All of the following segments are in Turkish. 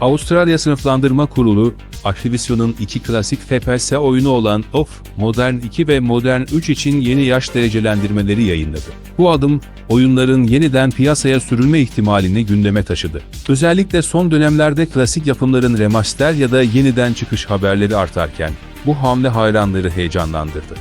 Avustralya Sınıflandırma Kurulu, Activision'ın iki klasik FPS oyunu olan OFF, Modern 2 ve Modern 3 için yeni yaş derecelendirmeleri yayınladı. Bu adım, oyunların yeniden piyasaya sürülme ihtimalini gündeme taşıdı. Özellikle son dönemlerde klasik yapımların remaster ya da yeniden çıkış haberleri artarken, bu hamle hayranları heyecanlandırdı.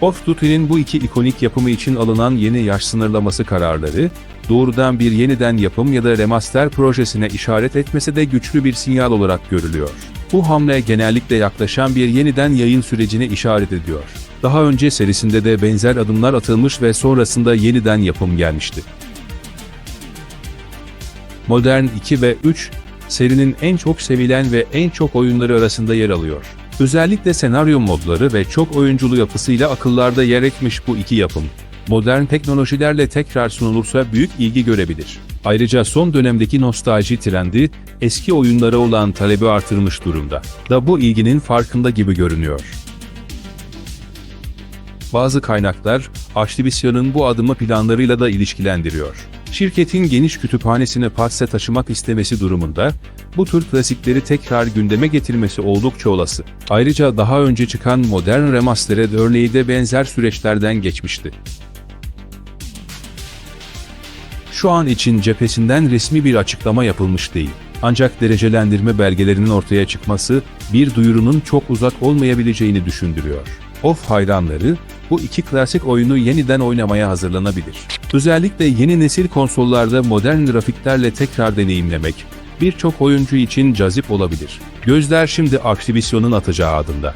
Of Duty'nin bu iki ikonik yapımı için alınan yeni yaş sınırlaması kararları, doğrudan bir yeniden yapım ya da remaster projesine işaret etmese de güçlü bir sinyal olarak görülüyor. Bu hamle genellikle yaklaşan bir yeniden yayın sürecine işaret ediyor. Daha önce serisinde de benzer adımlar atılmış ve sonrasında yeniden yapım gelmişti. Modern 2 ve 3, serinin en çok sevilen ve en çok oyunları arasında yer alıyor. Özellikle senaryo modları ve çok oyunculu yapısıyla akıllarda yer etmiş bu iki yapım, modern teknolojilerle tekrar sunulursa büyük ilgi görebilir. Ayrıca son dönemdeki nostalji trendi, eski oyunlara olan talebi artırmış durumda. Da bu ilginin farkında gibi görünüyor. Bazı kaynaklar, Activision'ın bu adımı planlarıyla da ilişkilendiriyor. Şirketin geniş kütüphanesini PAS'e taşımak istemesi durumunda, bu tür klasikleri tekrar gündeme getirmesi oldukça olası. Ayrıca daha önce çıkan modern remastered örneği de benzer süreçlerden geçmişti. Şu an için cephesinden resmi bir açıklama yapılmış değil. Ancak derecelendirme belgelerinin ortaya çıkması, bir duyurunun çok uzak olmayabileceğini düşündürüyor. Of hayranları, bu iki klasik oyunu yeniden oynamaya hazırlanabilir. Özellikle yeni nesil konsollarda modern grafiklerle tekrar deneyimlemek, birçok oyuncu için cazip olabilir. Gözler şimdi Activision'un atacağı adımda.